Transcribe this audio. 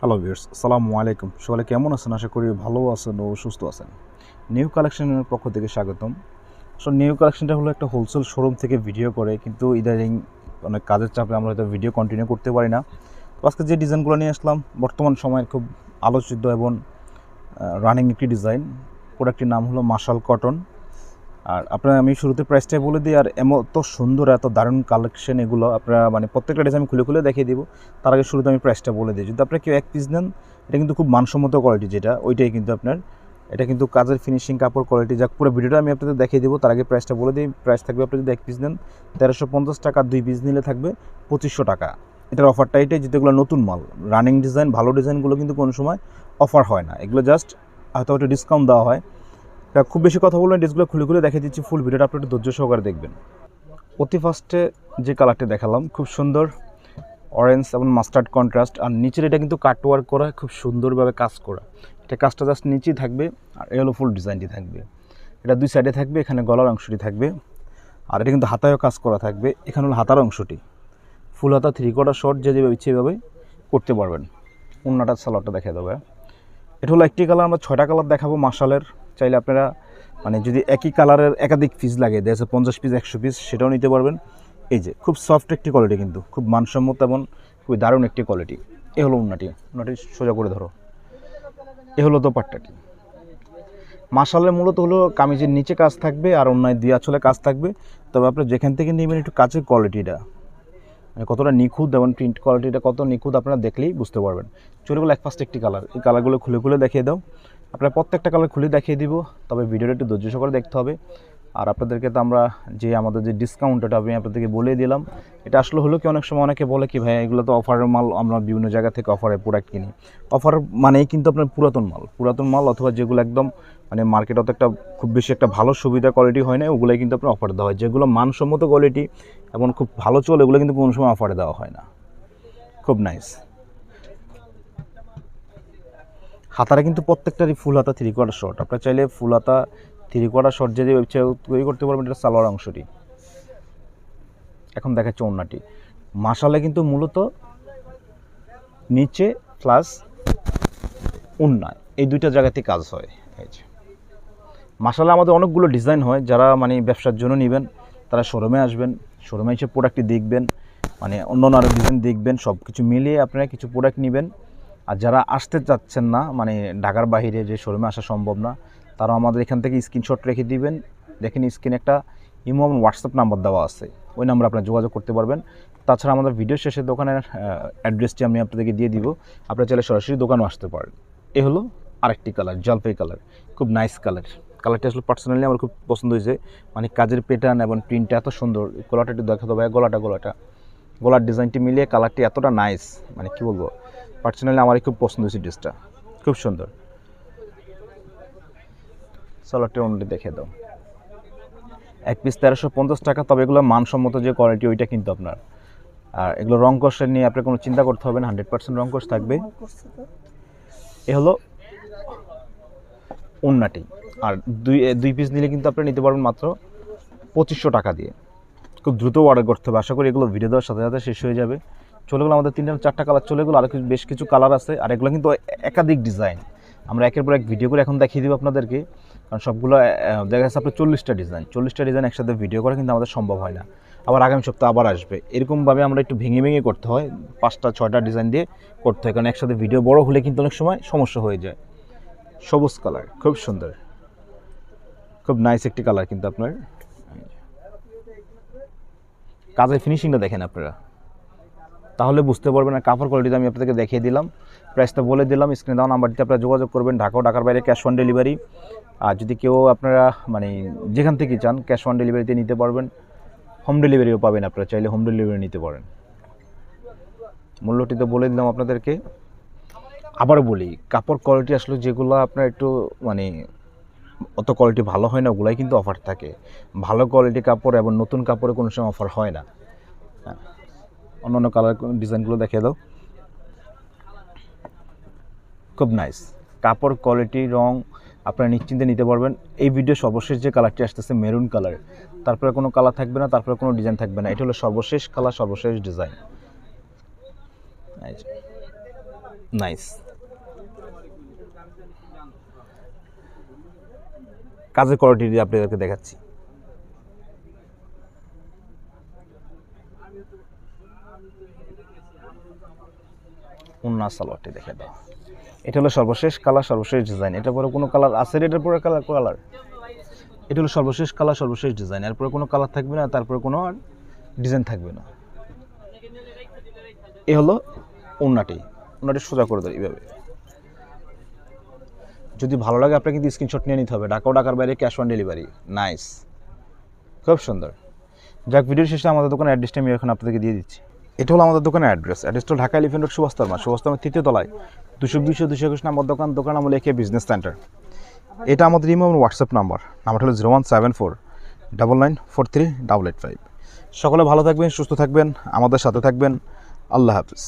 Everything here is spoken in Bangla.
হ্যালো ভিউয়ার্স আসসালামু আলাইকুম। সকালে কেমন আছেন? আশা করি ভালো আছেন ও সুস্থ আছেন। নিউ কালেকশনের পক্ষ থেকে স্বাগতম। আসলে নিউ কালেকশনটা হলো একটা হোলসেল শোরুম থেকে ভিডিও করে, কিন্তু ইদারিং অনেক কাজের চাপে আমরা হয়তো ভিডিও কন্টিনিউ করতে পারি না। তো আজকে যে ডিজাইনগুলো নিয়ে আসলাম, বর্তমান সময়ের খুব আলোচিত এবং রানিং একটি ডিজাইন প্রোডাক্টটির নাম হলো মাশাল কটন আর আপনার আমি শুরুতে প্রাইসটাই বলে দিই, আর এত সুন্দর, এত দারুণ কালেকশন এগুলো আপনারা মানে প্রত্যেকটা ডিজাইন আমি খুলে খুলে দেখিয়ে দিব। তার আগে শুরুতে আমি প্রাইসটা বলে দিই। যদি আপনারা কেউ এক পিস নেন, এটা কিন্তু খুব মানসম্মত কোয়ালিটি যেটা, ওইটাই কিন্তু আপনার, এটা কিন্তু কাজের ফিনিশিং কাপড় কোয়ালিটি যাক, পুরো ভিডিওটা আমি আপনাদের দেখিয়ে দেবো। তার আগে প্রাইসটা বলে দিই। প্রাইস থাকবে আপনি যদি এক পিস নেন, তেরোশো পঞ্চাশ টাকা, দুই পিস নিলে থাকবে পঁচিশশো টাকা। এটার অফারটা এটাই যেগুলো নতুন মাল রানিং ডিজাইন ভালো ডিজাইনগুলো কিন্তু কোনো সময় অফার হয় না। এগুলো জাস্ট হয়তো একটা ডিসকাউন্ট দেওয়া হয়। খুব বেশি কথা বলবেন ড্রেসগুলো খুলে খুলে দেখে দিচ্ছি ফুল ভিডিওটা আপনি একটু ধৈর্য সহকারে দেখবেন। অতি ফার্স্টে যে কালারটি দেখালাম, খুব সুন্দর অরেঞ্জ এবং মাস্টার্ড কন্ট্রাস্ট আর নিচের এটা কিন্তু কাটওয়ার্ক করা, খুব সুন্দরভাবে কাজ করা। এটা কাজটা জাস্ট নিচেই থাকবে, আর এলো ফুল ডিজাইনটি থাকবে। এটা দুই সাইডে থাকবে, এখানে গলার অংশটি থাকবে, আর এটা কিন্তু হাতায়ও কাজ করা থাকবে, এখানে হলো হাতার অংশটি। ফুল হাতা থ্রি কোয়ার্টার শর্ট যে যেভাবে ইচ্ছে এভাবে করতে পারবেন। অন্যটার সালোয়ারটা দেখে দেবে এটা হলো একটি কালার আমরা ছয়টা কালার দেখাবো মার্শালের চাইলে আপনারা মানে যদি একই কালারের একাধিক পিস লাগে যাচ্ছে পঞ্চাশ পিস একশো পিস সেটাও নিতে পারবেন। এই যে, খুব সফট একটি কোয়ালিটি কিন্তু, খুব মানসম্মত এবং খুবই দারুণ একটি কোয়ালিটি এ হলো উন্নাটি উন্নাটি সোজা করে ধরো। এ হলো দোপাট্টাটি। মাসালের মূলত হলো কামিজের নিচে কাজ থাকবে আর অন্যায় দিয়া চলে কাজ থাকবে। তবে আপনি যেখান থেকে নেবেন একটু কাজের কোয়ালিটিটা মানে কতটা নিখুঁত এবং প্রিন্ট কোয়ালিটিটা কত নিখুঁত আপনারা দেখলেই বুঝতে পারবেন। চলে চুলগুলো এক ফার্স্ট একটি কালার এই কালারগুলো খুলে খুলে দেখিয়ে দাও। আপনার প্রত্যেকটা কালার খুলে দেখিয়ে দিব, তবে ভিডিওটা একটু ধৈর্য সহকারে দেখতে হবে। আর আপনাদেরকে তো আমরা যে আমাদের যে ডিসকাউন্ট এটা আমি আপনাদেরকে বলে দিলাম, এটা আসলে হলো কি অনেক সময় অনেকে বলে কি ভাই এগুলো তো অফারের মাল, আমরা বিভিন্ন জায়গা থেকে অফারে প্রোডাক্ট কিনি। অফার মানেই কিন্তু আপনার পুরাতন মাল পুরাতন মাল অথবা যেগুলো একদম মানে মার্কেট অত একটা খুব বেশি একটা ভালো সুবিধা কোয়ালিটি হয় না, ওগুলোই কিন্তু আপনার অফার দেওয়া হয়। যেগুলো মানসম্মত কোয়ালিটি এবং খুব ভালো চলে, ওগুলো কিন্তু কোনো সময় অফারে দেওয়া হয় না। খুব নাইস হাতারা কিন্তু প্রত্যেকটারই ফুল হাতা থ্রি কোয়ার্টার শর্ট আপনার চাইলে ফুল হাতা থ্রি কোয়ার্টার শর্ট যে ইচ্ছে তৈরি করতে পারবেন, এটা সালোয়ার অংশটি। এখন দেখাচ্ছে ওড়নাটি। মাসালে কিন্তু মূলত নিচে প্লাস উন্নায় এই দুইটা জায়গাতে কাজ হয়। মাসালে আমাদের অনেকগুলো ডিজাইন হয়, যারা মানে ব্যবসার জন্য নেবেন, তারা শোরুমে আসবেন শোরুমে এসে প্রোডাক্টটি দেখবেন মানে অন্য অন্য আরও ডিজাইন দেখবেন সব কিছু মিলিয়ে আপনারা কিছু প্রোডাক্ট নেবেন। আর যারা আসতে চাচ্ছেন না মানে ঢাকার বাইরে যে শোরুমে আসা সম্ভব না, তারা আমাদের এখান থেকে স্ক্রিনশট রেখে দিবেন। দেখেন স্ক্রিনে একটা ইমো হোয়াটসঅ্যাপ নাম্বার দেওয়া আছে। ওই নাম্বার আপনারা যোগাযোগ করতে পারবেন। তাছাড়া আমাদের ভিডিও শেষে দোকানের অ্যাড্রেসটি আমি আপনাদেরকে দিয়ে দিব। আপনারা চাইলে সরাসরি দোকানও আসতে পারেন। এ হলো আরেকটি কালার জলপাই কালার খুব নাইস কালার কালারটি আসলে পার্সোনালি আমার খুব পছন্দ হয়েছে। মানে কাজের প্যাটার্ন এবং প্রিন্টটা এত সুন্দর। গলাটা একটু দেখাতে হবে গলাটা গলাটা। গলার ডিজাইনটি মিলিয়ে কালারটি এতটা নাইস মানে কি বলব? পার্সোনালি আমারই খুব পছন্দ হয়েছে ড্রেসটা। খুব সুন্দর। সালোয়ারটি অন্যটি দেখে দাও। এক পিস তেরোশো পঞ্চাশ টাকা, তবে এগুলো মানসম্মত যে কোয়ালিটি ওইটা কিন্তু আপনার। আর এগুলো রং কষের নিয়ে আপনার কোনো চিন্তা করতে হবে না হান্ড্রেড পার্সেন্ট রং কষ থাকবে। এ হলো উন্নাটি আর দুই দুই পিস নিলে কিন্তু আপনি নিতে পারবেন মাত্র পঁচিশশো টাকা দিয়ে। খুব দ্রুত অর্ডার করতে হবে। আশা করি এগুলো ভিডিও দেওয়ার সাথে সাথে শেষ হয়ে যাবে। চলে গেলো আমাদের তিনটা চারটা কালার চলে গেলো আর বেশ কিছু কালার আছে, আর এগুলো কিন্তু একাধিক ডিজাইন আমরা একের পর এক ভিডিও করে এখন দেখিয়ে দিব আপনাদেরকে, কারণ সবগুলো দেখা যাচ্ছে আপনার চল্লিশটা ডিজাইন চল্লিশটা ডিজাইন একসাথে ভিডিও করা কিন্তু আমাদের সম্ভব হয় না। আবার আগামী সপ্তাহে আবার আসবে। এরকমভাবে আমরা একটু ভেঙে ভেঙে করতে হয়, পাঁচটা, ছয়টা ডিজাইন দিয়ে করতে হয়, কারণ একসাথে ভিডিও বড় হলে কিন্তু অনেক সময় সমস্যা হয়ে যায়। সবুজ কালার খুব সুন্দর। খুব নাইস একটি কালার কিন্তু আপনার। কাজের ফিনিশিংটা দেখেন আপনারা। তাহলে বুঝতে পারবেন না, কাপড় কোয়ালিটি আমি আপনাদেরকে দেখিয়ে দিলাম। প্রাইসটা বলে দিলাম স্ক্রিনে দেওয়া নাম্বারটিতে আপনারা যোগাযোগ করবেন, ঢাকা ঢাকার বাইরে ক্যাশ অন ডেলিভারি আর যদি কেউ আপনারা মানে যেখান থেকে চান ক্যাশ অন ডেলিভারিতে নিতে পারবেন। হোম ডেলিভারিও পাবেন আপনারা, চাইলে হোম ডেলিভারি নিতে পারেন। মূল্যটি তো বলে দিলাম আপনাদেরকে। আবার বলি, কাপড় কোয়ালিটি আসলে যেগুলো আপনার একটু মানে অত কোয়ালিটি ভালো হয় না, ওগুলাই কিন্তু অফার থাকে। ভালো কোয়ালিটি কাপড় এবং নতুন কাপড়ে কোনো সময় অফার হয় না। অন্য অন্য কালার ডিজাইনগুলো দেখিয়ে দাও। খুব নাইস কাপড় কোয়ালিটি রং আপনারা নিশ্চিন্তে নিতে পারবেন। এই ভিডিও সর্বশেষ যে কালারটি আসতেছে মেরুন কালার তারপরে কোনো কালার থাকবে না, তারপরে কোনো ডিজাইন থাকবে না। এটা হলো সর্বশেষ কালার সর্বশেষ ডিজাইন নাইস কাজের কোয়ালিটি আপনাদেরকে দেখাচ্ছি। উন্না সালোয়ারটি দেখে দাও। এটা হলো সর্বশেষ কালার, সর্বশেষ ডিজাইন। এটার পরে কোনো কালার আছে এটার পরে কালার কালার? এটা হলো সর্বশেষ কালার, সর্বশেষ ডিজাইন। এরপরে কোনো কালার থাকবে না তারপরে কোনো আর ডিজাইন থাকবে না। এ হলো ওন্নাটি ওন্নাটি সোজা করে দেয় এইভাবে। যদি ভালো লাগে, আপনাকে কিন্তু স্ক্রিনশট নিয়ে নিতে হবে। ঢাকা ঢাকার বাইরে ক্যাশ অন ডেলিভারি নাইস খুব সুন্দর। যাক ভিডিওর শেষে আমাদের দোকানের অ্যাড্রেসটা আমি এখন আপনাদেরকে দিয়ে দিচ্ছি। এটা হলো আমাদের দোকানের অ্যাড্রেস অ্যাড্রেসটা ঢাকা এলিফেন্ট রোড সুভাষতর্মা সুভাষতর্মার তৃতীয় তলায়। দুশো বিশ দুশো একুশ নাম্বার দোকান দোকান আমল একে বিজনেস সেন্টার এটা আমাদের ইমো হোয়াটসঅ্যাপ নাম্বার নাম্বারটা হলো zero one seven four double nine four three double eight five সকলে ভালো থাকবেন, সুস্থ থাকবেন, আমাদের সাথে থাকবেন। আল্লাহ হাফিজ।